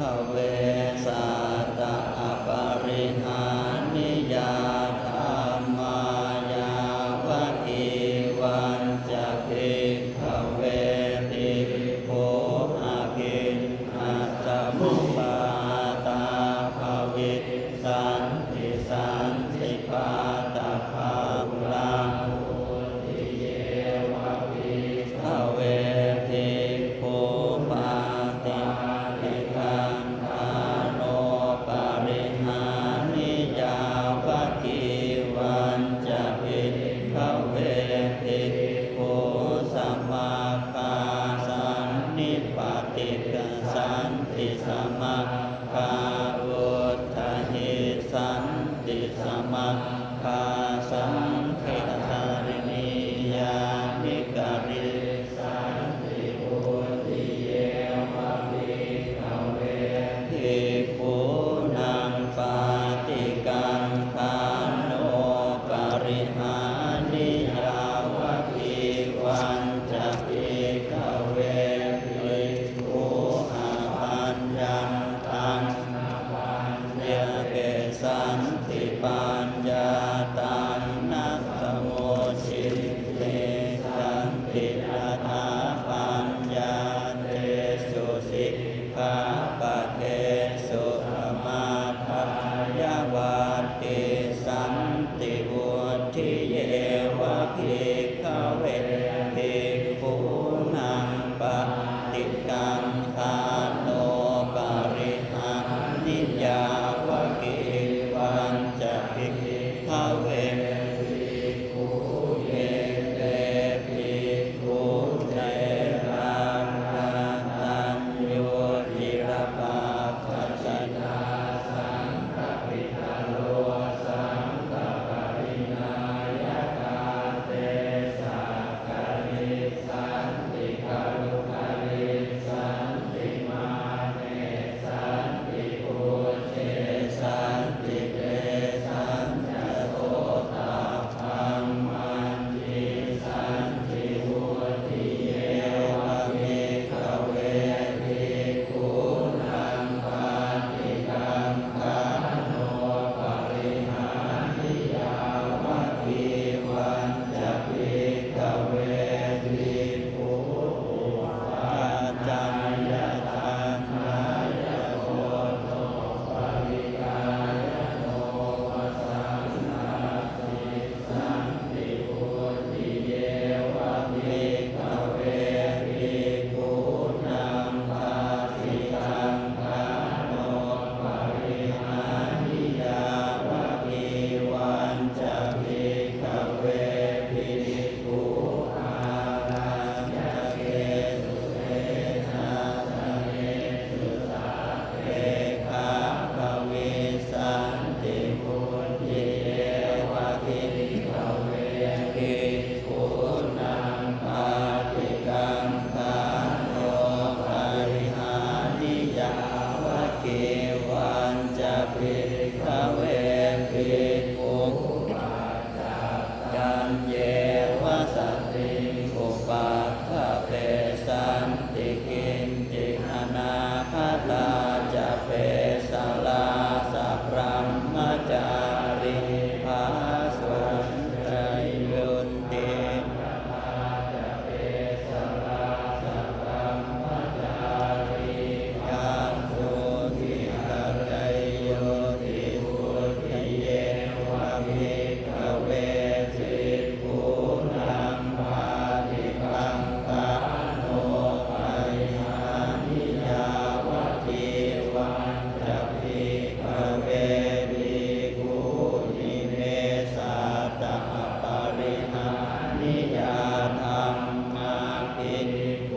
how ติกสันติสมากา ขาปะเทสุมาทายาวาติสันติวุฒิเยวะภิกาวภิกขุนังปฏิกั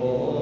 Oh.